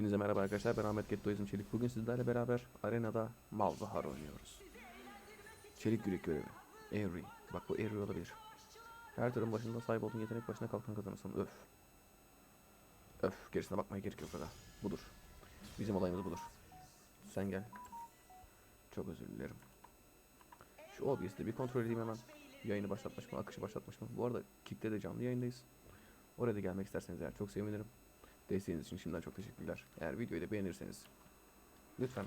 Hepinize merhaba arkadaşlar ben Ahmet Gettoizm Çelik. Bugün sizlerle beraber arenada Malzahar oynuyoruz. Çelik yürek görevi. Avery. Bak bu Avery olabilir. Her turun başında sahip olduğun yetenek başına kalkan kazanırsın. Öf. Öf. Gerisine bakmaya gerek yok aga. Budur. Bizim olayımız budur. Sen gel. Çok özür dilerim. Şu OBS'de bir kontrol edeyim hemen. Yayını başlatmış mı, akışı başlatmış mı? Bu arada Kick'te de canlı yayındayız. Oraya da gelmek isterseniz eğer çok sevinirim. Desteğiniz için şimdiden çok teşekkürler. Eğer videoyu da beğenirseniz lütfen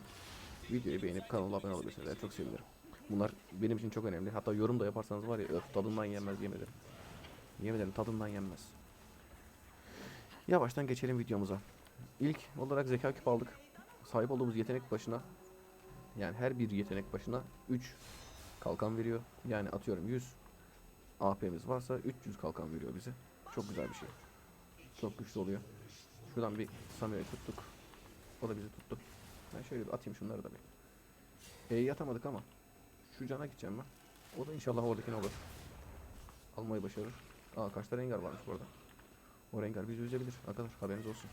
videoyu beğenip kanala abone olabilirsiniz. Çok sevinirim. Bunlar benim için çok önemli. Hatta yorum da yaparsanız var ya öf tadından yenmez. Yemin ederim tadından yenmez. Yavaştan geçelim videomuza. İlk olarak zeka küp aldık. Sahip olduğumuz yetenek başına yani her bir yetenek başına 3 kalkan veriyor. Yani atıyorum 100 AP'miz varsa 300 kalkan veriyor bize. Çok güzel bir şey. Çok güçlü oluyor. Şuradan bir Samuel'i tuttuk. O da bizi tuttu. Ben şöyle bir atayım şunları da bir. E'yi atamadık ama şu cana gideceğim ben. O da inşallah oradakine olur. Almayı başarır. Aa kaçta rengar varmış bu arada. O rengar bizi üzebilir. Arkadaşlar haberiniz olsun.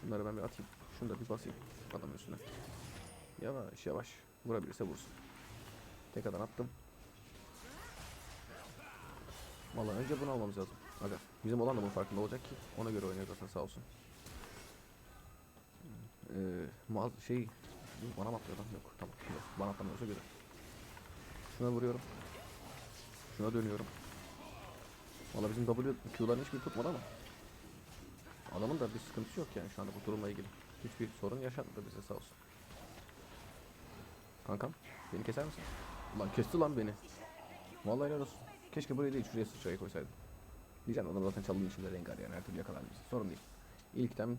Şunları ben bir atayım. Şunu da bir basayım adamın üstüne. Yavaş yavaş. Vurabilirse vursun. Tek adam attım. Vallahi önce bunu almamız lazım. Aga bizim olan da bunun farkında olacak ki ona göre oynuyor zaten sağ olsun. Ee, mağaz şey bana mı lan? Yok tamam yok. Bana atlamıyorsa güzel. Şuna vuruyorum. Şuna dönüyorum. Valla bizim W Q'ların hiçbir tutmadı ama. Adamın da bir sıkıntısı yok yani şu anda bu durumla ilgili. Hiçbir sorun yaşatmadı bize sağ olsun. Kankam beni keser misin? Lan kesti lan beni. Vallahi helal olsun. Keşke buraya değil şuraya sıçrayı koysaydım. Diyeceğim adam zaten çalının içinde rengar yani her türlü yakalar bizi. Sorun değil. İlkten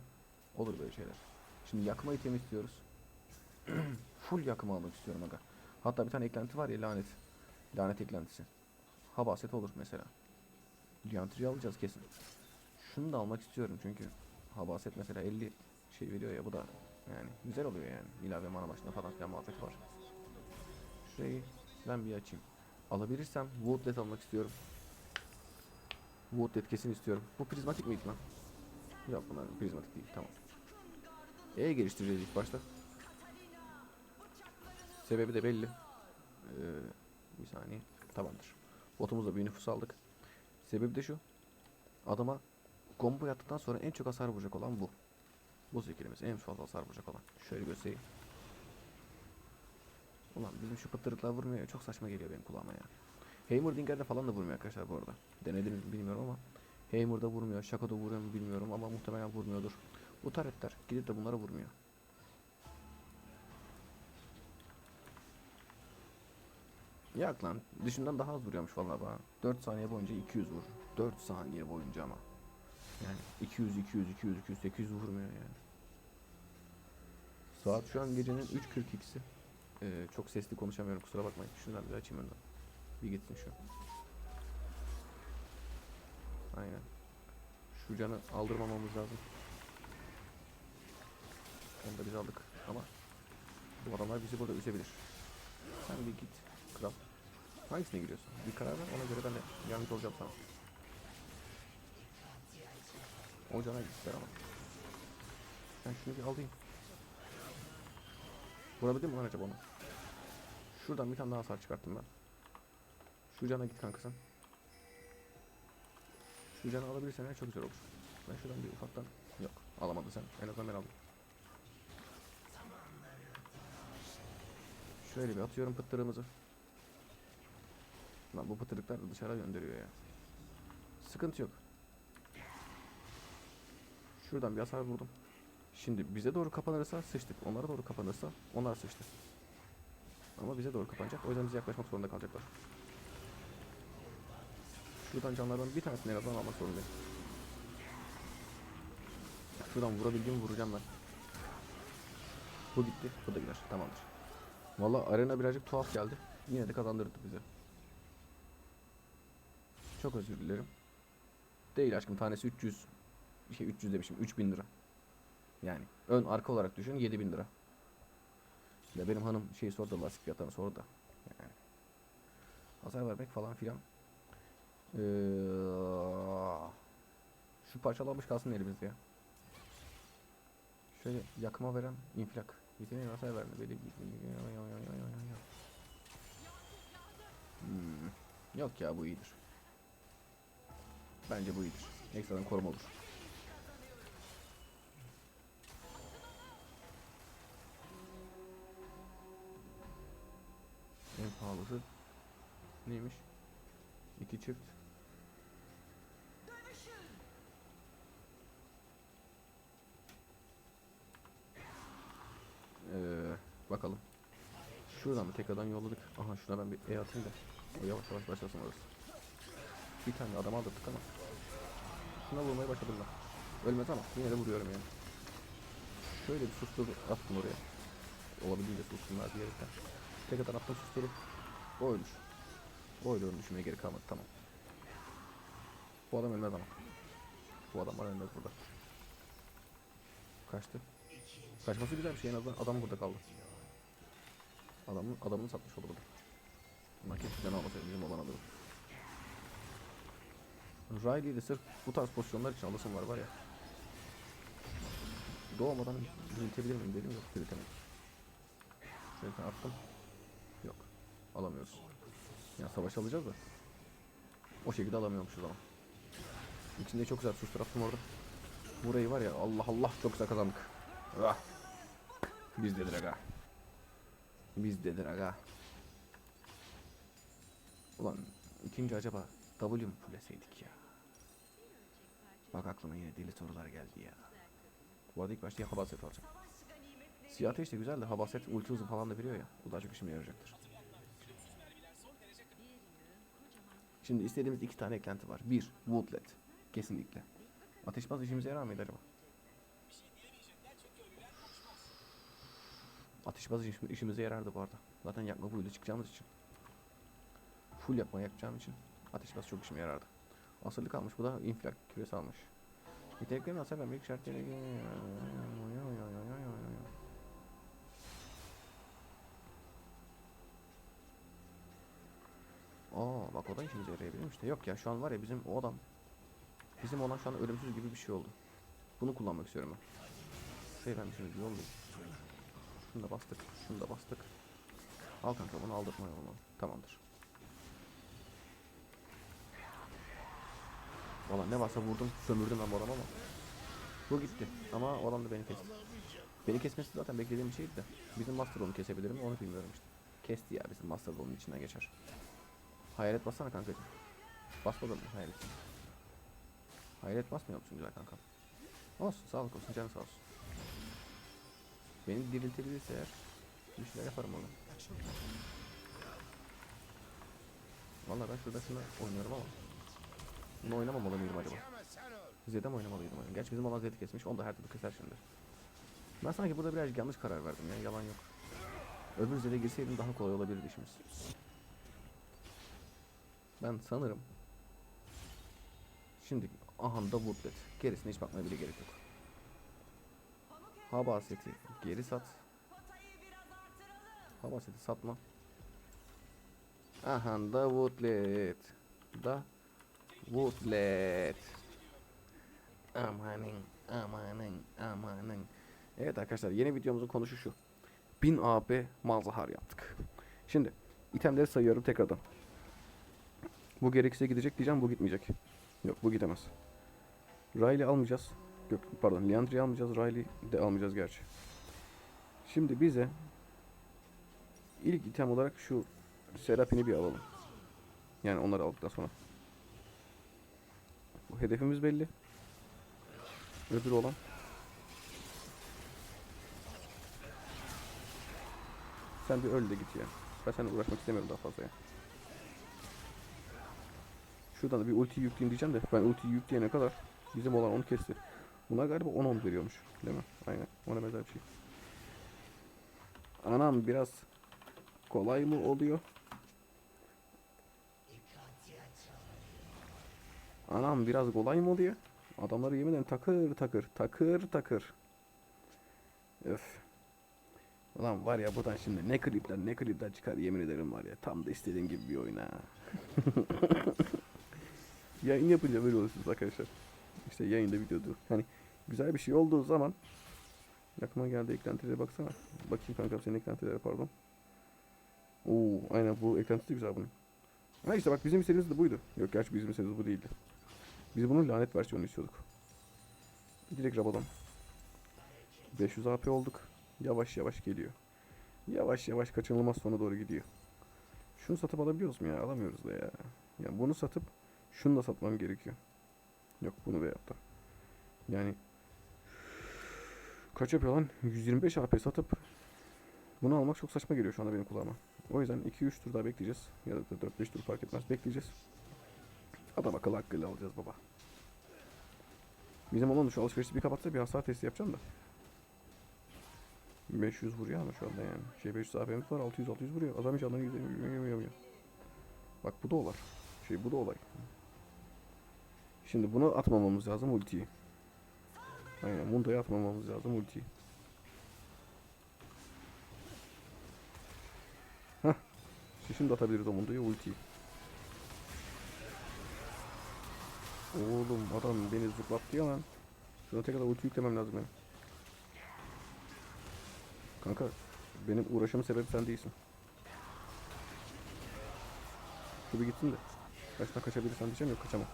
olur böyle şeyler. Şimdi yakma itemi istiyoruz. Full yakma almak istiyorum aga. Hatta bir tane eklenti var ya lanet. Lanet eklentisi. Habaset olur mesela. Diyantriyi alacağız kesin. Şunu da almak istiyorum çünkü Habaset mesela 50 şey veriyor ya bu da yani güzel oluyor yani. İlave mana başına falan filan muhabbet var. Şurayı ben bir açayım. Alabilirsem Woodlet almak istiyorum. Woodlet kesin istiyorum. Bu prizmatik miydi lan? Yok bunlar prizmatik değil tamam. E geliştireceğiz ilk başta. Sebebi de belli. Ee, bir saniye. Tamamdır. Botumuzda bir nüfus aldık. Sebebi de şu. Adama combo yaptıktan sonra en çok hasar vuracak olan bu. Bu skillimiz en fazla hasar vuracak olan. Şöyle göstereyim. Ulan bizim şu pıtırıklar vurmuyor. Çok saçma geliyor benim kulağıma ya. Heymerdinger'de falan da vurmuyor arkadaşlar bu arada. Denediniz mi bilmiyorum ama. Heimer'da vurmuyor. Shaco'da vuruyor mu bilmiyorum ama muhtemelen vurmuyordur. Bu taretler gidip de bunlara vurmuyor. Yak lan. Dışından daha az vuruyormuş vallahi bana. 4 saniye boyunca 200 vur. 4 saniye boyunca ama. Yani 200, 200, 200, 200, 800 vurmuyor yani. Saat şu an gecenin 3.42'si. Ee, çok sesli konuşamıyorum kusura bakmayın. Şundan bir açayım önden. Bir gitsin şu. Aynen. Şu canı aldırmamamız lazım. Onu da biz aldık ama bu adamlar bizi burada üzebilir. Sen bir git kral. Hangisine giriyorsun? Bir karar ver ona göre ben de yardımcı olacağım sana. O cana gittiler ama. Ben şunu bir alayım. Vurabildim mi lan acaba onu? Şuradan bir tane daha hasar çıkarttım ben. Şu cana git kanka sen. Şu canı alabilirsen eğer çok güzel olur. Ben şuradan bir ufaktan... Yok alamadı sen. En azından ben aldım. Şöyle bir atıyorum pıttırımızı. Lan bu pıtırıklar da dışarı gönderiyor ya. Sıkıntı yok. Şuradan bir hasar vurdum. Şimdi bize doğru kapanırsa sıçtık. Onlara doğru kapanırsa onlar sıçtı. Ama bize doğru kapanacak. O yüzden bize yaklaşmak zorunda kalacaklar. Şuradan canlardan bir tanesini en azından almak zorundayım. Şuradan vurabildiğimi vuracağım ben. Bu gitti. Bu da gider. Tamamdır. Valla arena birazcık tuhaf geldi. Yine de kazandırdı bize. Çok özür dilerim. Değil aşkım tanesi 300 şey 300 demişim 3000 lira. Yani ön arka olarak düşün 7000 lira. Ya benim hanım şey sordu lastik fiyatlarını sordu da. Yani. Hasar vermek falan filan. Ee, şu parçalanmış kalsın elimizde ya. Şöyle yakma veren infilak. Yeteneği hasar verme. Böyle Hmm. Yok ya bu iyidir. Bence bu iyidir. Ekstradan koruma olur. En pahalısı neymiş? İki çift. Ee, bakalım. Şuradan bir tek adam yolladık. Aha şuna ben bir E atayım da. O yavaş yavaş başlasın orası. Bir tane adam aldırdık ama. Şuna vurmaya başladılar. Ölmez ama yine de vuruyorum yani. Şöyle bir sustur attım oraya. Olabildiğince sussunlar diyerekten. Tek adam attım susturup. O ölür. O ölür düşmeye gerek kalmadı tamam. Bu adam ölmez ama. Bu adam bana ölmez burada. Kaçtı. Kaçması güzel bir şey en azından adam burada kaldı. Adamın adamını satmış. Bunlar keşke can almasaydı bizim olan adamı. Riley'i de sırf bu tarz pozisyonlar için alasım var var ya. Doğmadan diriltebilir miyim dedim yok diriltemedim. Şöyle attım. Yok. Alamıyoruz. Ya savaş alacağız da. O şekilde alamıyormuşuz ama. İçinde çok güzel sustur attım orada. Burayı var ya Allah Allah çok güzel kazandık. Ah. Biz aga. Biz dedir aga. Ulan ikinci acaba W mu fulleseydik ya? Bak aklıma yine deli sorular geldi ya. Bu arada ilk başta ya habaset alacağım. Siyah ateş de güzel de habaset ulti hızı falan da veriyor ya. Bu daha çok işime yarayacaktır. Şimdi istediğimiz iki tane eklenti var. Bir, Woodlet. Kesinlikle. Ateşbaz işimize yarar mıydı acaba? Ateşbaz iş- işimize yarardı bu arada. Zaten yakma buyla çıkacağımız için. Full yapma yapacağım için ateşbaz çok işime yarardı. Asırlık almış. Bu da infilak küresi almış. Niteliklerin hasar vermek şartıyla... Aa bak o da işimize yarayabilirmiş de. Yok ya şu an var ya bizim o adam Bizim olan şu an ölümsüz gibi bir şey oldu. Bunu kullanmak istiyorum ben. Şey ben şimdi yollayayım. Şunu da bastık. Şunu da bastık. Al kanka bunu aldırtma yolunu. Tamamdır. Valla ne varsa vurdum sömürdüm ben bu adamı ama. Bu gitti. Ama o adam da beni kesti. Beni kesmesi zaten beklediğim bir şeydi de. Bizim Master onu kesebilir mi onu bilmiyorum işte. Kesti ya bizim Master onun içinden geçer. Hayalet bassana kankacığım. Basmadın mı hayalet? Hayret basmıyor musun güzel kankam? Olsun sağlık olsun canı sağ olsun. Beni diriltebilirse eğer bir şeyler yaparım ona. Vallahi ben şurada şunu oynuyorum ama. Bunu oynamamalı mıydım acaba? Zed'e mi oynamalıydım acaba? Gerçi bizim olan Zed'i kesmiş. Onu da her türlü keser şimdi. Ben sanki burada birazcık yanlış karar verdim ya. Yalan yok. Öbür Zed'e girseydim daha kolay olabilirdi işimiz. Ben sanırım Şimdi aha da woodlet. Gerisine hiç bakmaya bile gerek yok. Hava seti geri sat. Hava seti satma. Aha da woodlet. Da woodlet. Amanın amanın amanın. Evet arkadaşlar yeni videomuzun konusu şu. 1000 AB malzahar yaptık. Şimdi itemleri sayıyorum tekrardan. Bu gerekirse gidecek diyeceğim bu gitmeyecek. Yok bu gidemez. Riley almayacağız. Yok pardon Leandri'yi almayacağız. Riley de almayacağız gerçi. Şimdi bize ilk item olarak şu Serapin'i bir alalım. Yani onları aldıktan sonra. Bu hedefimiz belli. Öbürü olan. Sen bir öl de git ya. Ben seninle uğraşmak istemiyorum daha fazla ya. Şuradan da bir ulti yükleyeyim diyeceğim de ben ultiyi yükleyene kadar bizim olan onu kesti. Bunlar galiba 10-10 veriyormuş. Değil mi? Aynen. Ona benzer bir şey. Anam biraz kolay mı oluyor? Anam biraz kolay mı oluyor? Adamları yemin ederim takır takır takır takır. Öf. Ulan var ya buradan şimdi ne klipler ne klipler çıkar yemin ederim var ya. Tam da istediğim gibi bir oyun ha. Yayın yapınca böyle oluyorsunuz arkadaşlar. İşte yayında videoda. Hani güzel bir şey olduğu zaman Yakıma geldi eklentilere baksana. Bakayım kanka senin eklentilere pardon. Oo aynen bu eklentisi de güzel bunun. Ha işte bak bizim istediğimiz de buydu. Yok gerçi bizim istediğimiz bu değildi. Biz bunun lanet versiyonunu istiyorduk. Direkt Rabadon. 500 AP olduk. Yavaş yavaş geliyor. Yavaş yavaş kaçınılmaz sona doğru gidiyor. Şunu satıp alabiliyoruz mu ya? Alamıyoruz da ya. Ya bunu satıp şunu da satmam gerekiyor. Yok bunu da. Yani kaç yapıyor lan? 125 AP satıp bunu almak çok saçma geliyor şu anda benim kulağıma. O yüzden 2-3 tur daha bekleyeceğiz. Ya da 4-5 tur fark etmez bekleyeceğiz. Adam akıllı hakkıyla alacağız baba. Bizim olan şu alışverişi bir kapatsa bir hasar testi yapacağım da. 500 vuruyor ama şu anda yani. Şey 500 AP'miz var 600 600 vuruyor. Adam hiç anlamı yemiyor. Bak bu da olay. Şey bu da olay. Şimdi bunu atmamamız lazım ultiyi. Aynen Mundo'ya atmamamız lazım ultiyi. Hah. Şimdi atabiliriz o Mundo'ya ultiyi. Oğlum adam beni zıplattı ya lan. Şuna tekrar ulti yüklemem lazım benim. Kanka benim uğraşımın sebebi sen değilsin. Şu bir gitsin de. Kaçtan kaçabilirsen diyeceğim yok kaçamam.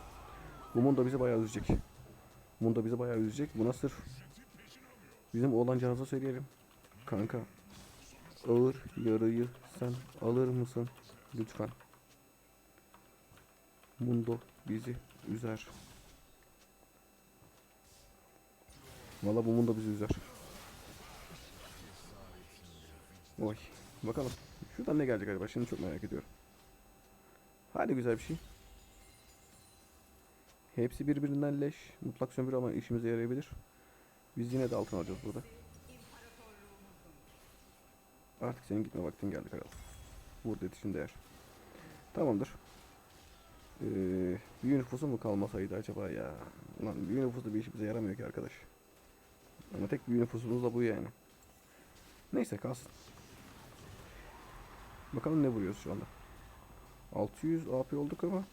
Bu Mundo bizi bayağı üzecek. Mundo bizi bayağı üzecek. Buna sırf bizim oğlan cihaza söyleyelim. Kanka ağır yarıyı sen alır mısın? Lütfen. Mundo bizi üzer. Valla bu Mundo bizi üzer. Oy. Bakalım. Şuradan ne gelecek acaba? Şimdi çok merak ediyorum. Hadi güzel bir şey. Hepsi birbirinden leş. Mutlak sömürü ama işimize yarayabilir. Biz yine de altın alacağız burada. Artık senin gitme vaktin geldi kral. Burada yetişin değer. Tamamdır. Ee, büyü nüfusu mu kalmasaydı acaba ya? Ulan büyü nüfusu bir işimize yaramıyor ki arkadaş. Ama tek büyü nüfusumuz da bu yani. Neyse kalsın. Bakalım ne vuruyoruz şu anda. 600 AP olduk ama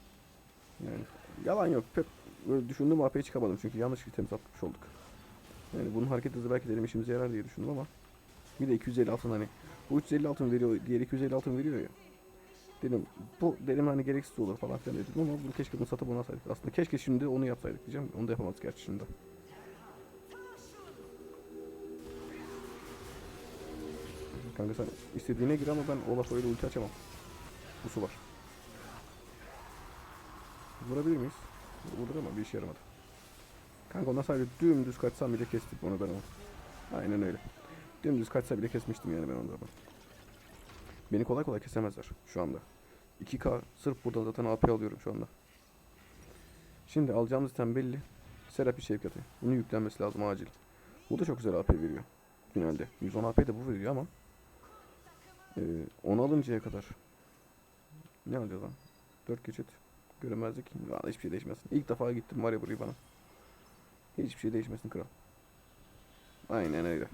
yani yalan yok. Pek böyle düşündüğüm AP'ye çıkamadım çünkü yanlış bir temiz atmış olduk. Yani bunun hareket hızı belki dedim işimize yarar diye düşündüm ama bir de 250 altın hani bu 350 altın veriyor diğer 250 altın veriyor ya. Dedim bu dedim hani gereksiz olur falan filan dedim ama bunu keşke bunu satıp alsaydık. Aslında keşke şimdi onu yapsaydık diyeceğim. Onu da yapamadık gerçi şimdi. Kanka sen istediğine gir ama ben Olaf öyle ulti açamam. Bu su var. Vurabilir miyiz? Vurdur ama bir işe yaramadı. Kanka ondan sadece dümdüz kaçsam bile kestik onu ben onu. Aynen öyle. Dümdüz kaçsa bile kesmiştim yani ben onu da. Beni kolay kolay kesemezler şu anda. 2K sırf buradan zaten AP alıyorum şu anda. Şimdi alacağımız item belli. Serapi Şevkat'i. Bunun yüklenmesi lazım acil. Bu da çok güzel AP veriyor. Finalde. 110 AP de bu veriyor ama ee, onu alıncaya kadar ne alacağız lan? 4 geçit. Görünmezlik. Valla hiçbir şey değişmesin. İlk defa gittim var ya burayı bana. Hiçbir şey değişmesin kral. Aynen öyle.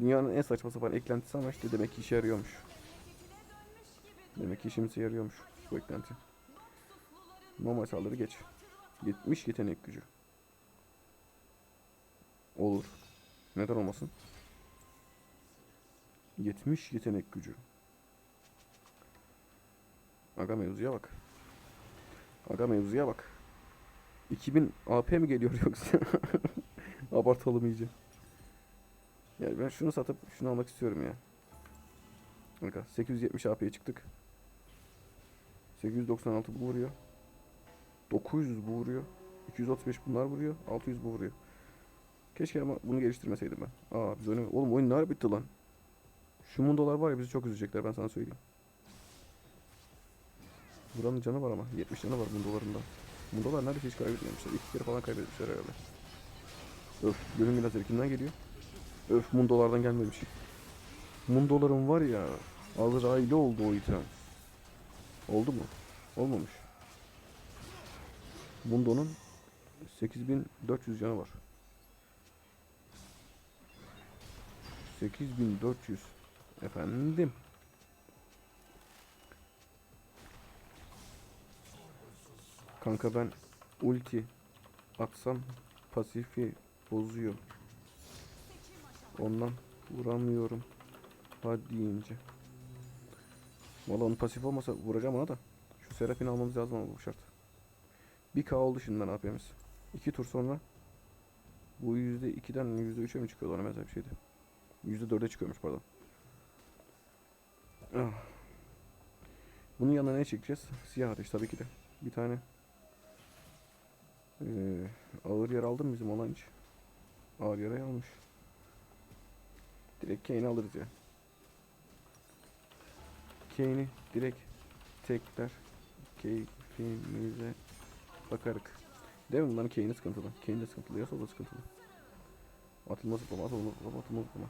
Dünyanın en saçma sapan eklentisi ama işte demek ki işe yarıyormuş. Demek ki işimize yarıyormuş bu eklenti. Normal saldırı geç. 70 yetenek gücü. Olur. Neden olmasın? 70 yetenek gücü. Aga mevzuya bak. Aga mevzuya bak. 2000 AP mi geliyor yoksa? Abartalım iyice. Yani ben şunu satıp şunu almak istiyorum ya. Aga 870 AP'ye çıktık. 896 bu vuruyor. 900 bu vuruyor. 235 bunlar vuruyor. 600 bu vuruyor. Keşke ama bunu geliştirmeseydim ben. Aa biz oynamıyoruz. Oğlum oyun ne bitti lan? Şu mundolar var ya bizi çok üzecekler ben sana söyleyeyim. Buranın canı var ama 70 canı var mundolarında. Mundolar neredeyse hiç kaybetmemişler. İki kere falan kaybetmişler herhalde. Öf gölün lazeri kimden geliyor? Öf mundolardan gelmemiş. Mundoların var ya Azrail'i oldu o item. Oldu mu? Olmamış. Mundo'nun 8400 canı var. 8400 Efendim. Kanka ben ulti atsam pasifi bozuyor. Ondan vuramıyorum. Hadi ince. Valla onun pasif olmasa vuracağım ona da. Şu Serafini almamız lazım ama bu şart. 1K oldu şimdiden AP'miz. 2 tur sonra bu %2'den %3'e mi çıkıyordu ona benzer bir şeydi. %4'e çıkıyormuş pardon. Ah. Bunun yanına ne çekeceğiz? Siyah ateş tabii ki de. Bir tane ee, ağır yer aldı mı bizim olan hiç? Ağır yara almış. Direkt Kane'i alırız ya. Kane'i direkt tekler keyfimize bakarık. Değil mi bunların Kane'i sıkıntılı. Kane de sıkıntılı. Yasa da sıkıntılı. Atılma zıplama, atılma zıplama, atılma zıplama.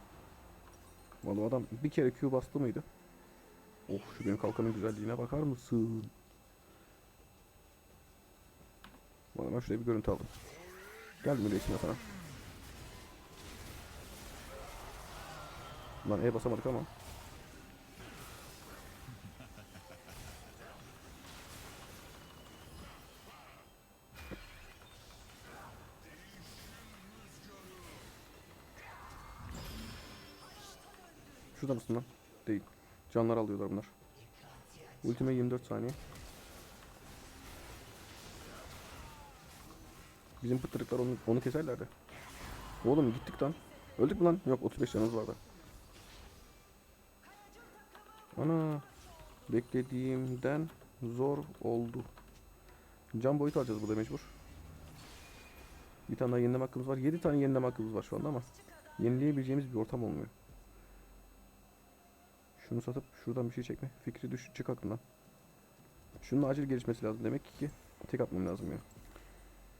Vallahi adam bir kere Q bastı mıydı? Oh şu benim kalkanın güzelliğine bakar mısın? Bana ben şuraya bir görüntü aldım. Geldim öyle içine sana. Lan E basamadık ama. Şurada mısın lan? Değil. Canlar alıyorlar bunlar. Ultime 24 saniye. Bizim pıtırıklar onu, onu keserlerdi. Oğlum gittik lan. Öldük mü lan? Yok 35 canımız vardı. Ana. Beklediğimden zor oldu. Can boyutu alacağız burada mecbur. Bir tane daha yenileme hakkımız var. 7 tane yenileme hakkımız var şu anda ama yenileyebileceğimiz bir ortam olmuyor. Şunu satıp şuradan bir şey çekme. Fikri düş çık aklından. Şunun acil gelişmesi lazım demek ki tek atmam lazım ya.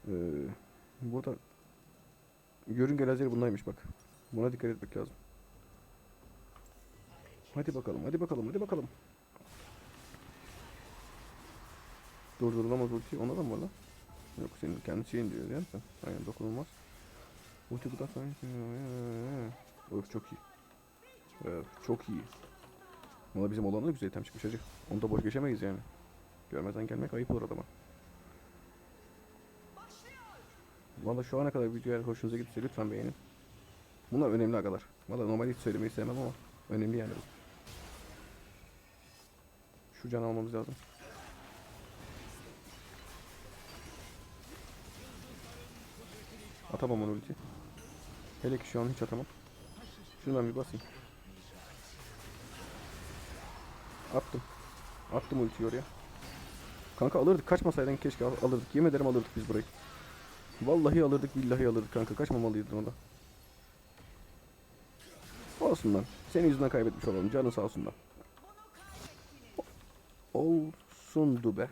Ee, burada yörünge lazeri bundaymış bak. Buna dikkat etmek lazım. Hadi bakalım, hadi bakalım, hadi bakalım. Durdurulamaz ulti ona da mı var lan? Yok senin kendi şeyin diyor değil mi? Aynen dokunulmaz. Ulti bu da. Öf çok iyi. Evet, çok iyi. Valla bizim olanı da güzel item çıkmış hacı. Onu da boş geçemeyiz yani. Görmezden gelmek ayıp olur adama. Valla şu ana kadar video eğer hoşunuza gitse lütfen beğenin. Bunlar önemli agalar. Valla normal hiç söylemeyi sevmem ama önemli yani. Şu can almamız lazım. Atamam onu ulti. Hele ki şu an hiç atamam. Şundan bir basayım. Attım. Attım ultiyi oraya. Kanka alırdık. Kaçmasaydın keşke al- alırdık. Yemin ederim alırdık biz burayı. Vallahi alırdık billahi alırdık kanka. Kaçmamalıydın ona. Olsun lan. Senin yüzünden kaybetmiş olalım. Canın sağ olsun lan. Olsundu be.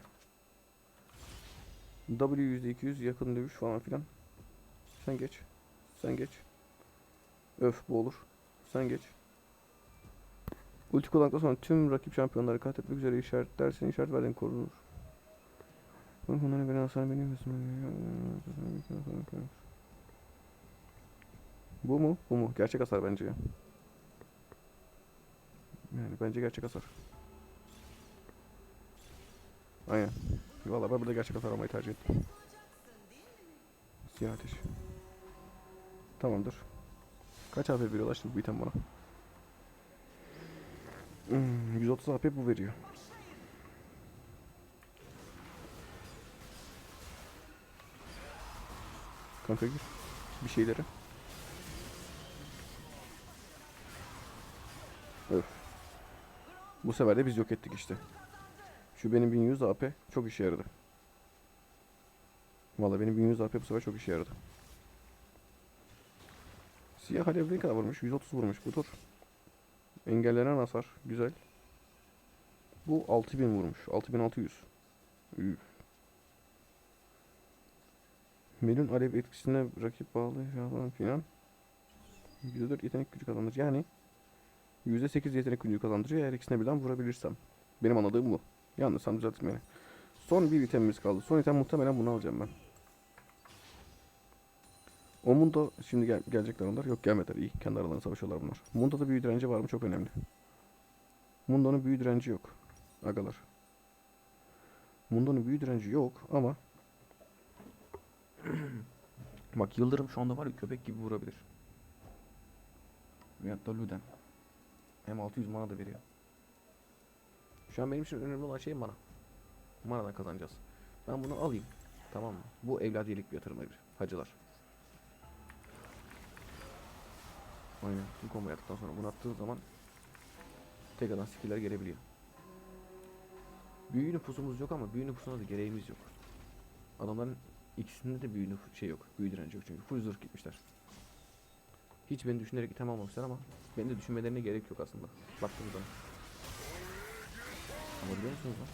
W %200 yakın dövüş falan filan. Sen geç. Sen geç. Öf bu olur. Sen geç. Ulti kullandıktan sonra tüm rakip şampiyonları kat etmek üzere işaretlersin. İşaret verdiğin korunur. Bunların göre hasar benim Bu mu? Bu mu? Gerçek hasar bence ya. Yani bence gerçek hasar. Aynen. Vallahi ben burada gerçek hasar almayı tercih ettim. Siyah ateş. Tamamdır. Kaç AP veriyor ulaştı bu item bana? Hmm, 130 AP bu veriyor. Kanka gir. Bir şeylere. Öf. Bu sefer de biz yok ettik işte. Şu benim 1100 AP çok işe yaradı. Vallahi benim 1100 AP bu sefer çok işe yaradı. Siyah alev ne kadar vurmuş? 130 vurmuş bu tur. Engellenen hasar. Güzel. Bu 6000 vurmuş. 6600. Üf. Melun alev etkisine rakip bağlı falan filan. %4 yetenek gücü kazandırır. Yani %8 yetenek gücü kazandırıyor eğer ikisine birden vurabilirsem. Benim anladığım bu. Yanlışsam düzeltin beni. Son bir itemimiz kaldı. Son item muhtemelen bunu alacağım ben. O Mundo şimdi gel gelecekler onlar. Yok gelmediler iyi. Kendi aralarında savaşıyorlar bunlar. Mundo'da büyü direnci var mı? Çok önemli. Mundo'nun büyü direnci yok. Agalar. Mundo'nun büyü direnci yok ama Bak Yıldırım şu anda var ya köpek gibi vurabilir. Veyahut da Luden. Hem 600 mana da veriyor. Şu an benim için önemli olan şey mana. Manadan kazanacağız. Ben bunu alayım. Tamam mı? Bu evladiyelik bir yatırım bir. Hacılar. Aynen. Tüm combo yaptıktan sonra bunu attığın zaman tek adam skiller gelebiliyor. Büyü nüfusumuz yok ama büyü nüfusuna da gereğimiz yok. Adamların ikisinde de büyü şey yok. Büyü direnci yok çünkü. Full zırh gitmişler. Hiç beni düşünerek item almamışlar ama beni de düşünmelerine gerek yok aslında. Baktığım zaman. Ama biliyor musunuz lan?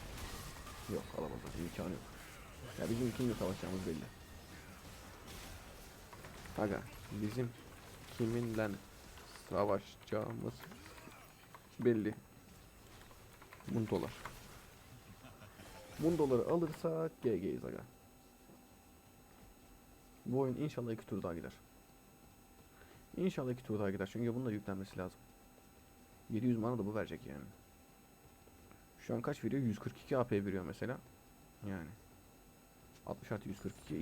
Yok alamazlar. İmkanı yok. Ya bizim kimle savaşacağımız belli. Aga bizim kiminle savaşacağımız belli. Mundolar. Mundoları alırsak GG'yiz aga. Bu oyun inşallah iki tur daha gider. İnşallah iki tur daha gider çünkü bunun da yüklenmesi lazım. 700 mana da bu verecek yani. Şu an kaç veriyor? 142 AP veriyor mesela. Yani. 60 artı 142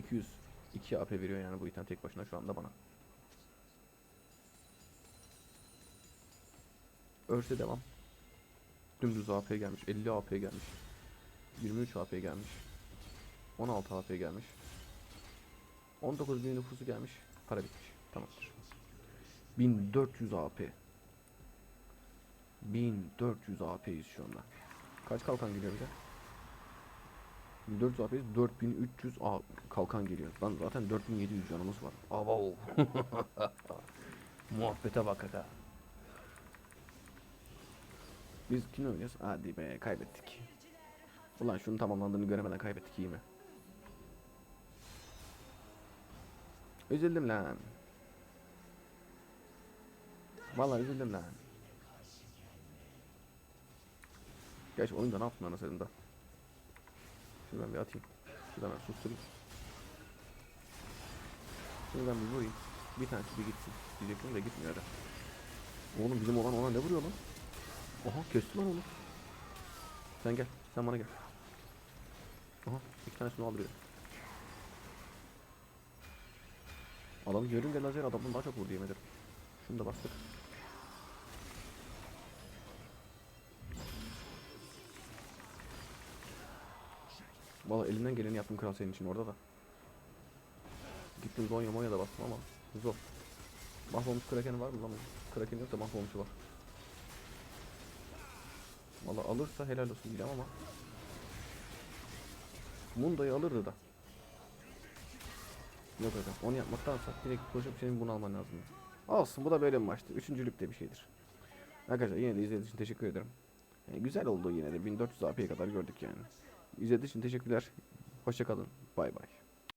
202 AP veriyor yani bu item tek başına şu anda bana. Örse devam. Dümdüz AP gelmiş. 50 AP gelmiş. 23 AP gelmiş. 16 AP gelmiş. 19 bin nüfusu gelmiş. Para bitmiş. Tamamdır. 1400 AP. 1400 AP'yiz şu anda. Kaç kalkan geliyor bize? 1400 AP'yiz. 4300 A kalkan geliyor. Lan zaten 4700 canımız var. Ava Muhabbete bak aga. Biz kim oynuyoruz? Hadi be kaybettik. Ulan şunun tamamlandığını göremeden kaybettik iyi mi? Üzüldüm lan. Vallahi üzüldüm lan. Gerçi oyunda ne yaptın anasını da. Şunu ben bir atayım. Şunu ben susturayım. Şunu bir vurayım. Bir tanesi bir gitsin. Diyecektim de gitmiyor. Oğlum bizim olan ona ne vuruyor lan? Aha kesti lan onu. Sen gel. Sen bana gel. Aha iki tanesini aldırıyor. Adamı görünce lazer adamdan daha çok vurdu yemin ederim. Şunu da bastık. Valla elimden geleni yaptım kral senin için orada da. Gittim Zonya Monya da bastım ama zor. Mahvolmuş Kraken var mı lan? Kraken yok da mahvolmuşu var. Valla alırsa helal olsun diyeceğim ama. Mundo'yu alırdı da. Yok hocam onu yapmaktansa direkt koşup senin bunu alman lazım. Olsun bu da böyle bir maçtı. Üçüncülük de bir şeydir. Arkadaşlar yine de izlediğiniz için teşekkür ederim. Yani güzel oldu yine de 1400 AP'ye kadar gördük yani. İzlediğiniz için teşekkürler. Hoşçakalın. Bay bay.